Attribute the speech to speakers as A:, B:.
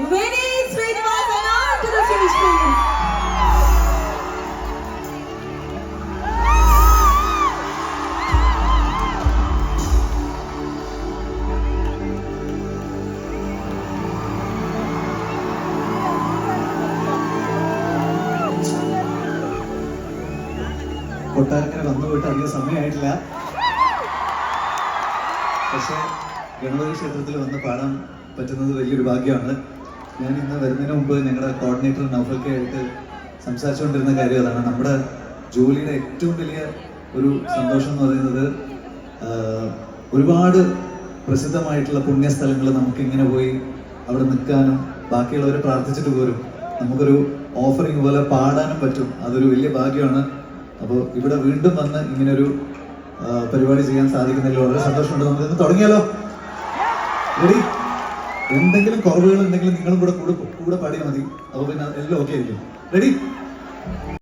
A: Vinny Srinivasan on to the stage, please.
B: Kottarakkara വന്നു പോയിട്ട് അധികം സമയമായിട്ടില്ല പക്ഷേ ഗണപതി ക്ഷേത്രത്തിൽ വന്ന് പാടാൻ പറ്റുന്നത് വലിയൊരു ഭാഗ്യമാണ് ഞാൻ ഇന്ന് വരുന്നതിന് മുമ്പ് ഞങ്ങളുടെ കോർഡിനേറ്റർ നൗഫൽക്കെ ആയിട്ട് സംസാരിച്ചുകൊണ്ടിരുന്ന കാര്യം അതാണ്. നമ്മുടെ ജോലിയുടെ ഏറ്റവും വലിയ ഒരു സന്തോഷം എന്ന് പറയുന്നത് ഒരുപാട് പ്രസിദ്ധമായിട്ടുള്ള പുണ്യസ്ഥലങ്ങൾ നമുക്ക് ഇങ്ങനെ പോയി അവിടെ നിൽക്കാനും ബാക്കിയുള്ളവരെ പ്രാർത്ഥിച്ചിട്ട് പോരും. നമുക്കൊരു ഓഫറിങ് പോലെ പാടാനും പറ്റും. അതൊരു വലിയ ഭാഗ്യമാണ്. അപ്പോൾ ഇവിടെ വീണ്ടും വന്ന് ഇങ്ങനൊരു പരിപാടി ചെയ്യാൻ സാധിക്കുന്നതിൽ വളരെ സന്തോഷമുണ്ട്. നമുക്ക് തുടങ്ങിയാലോ? റെഡി എന്തെങ്കിലും കുറവുകൾ ഉണ്ടെങ്കിൽ നിങ്ങളും കൂടെ കൂടെ കൂടെ പാടിയാൽ മതി. അപ്പോൾ പിന്നെ എല്ലാം ഓക്കെ ആയിരിക്കും. റെഡി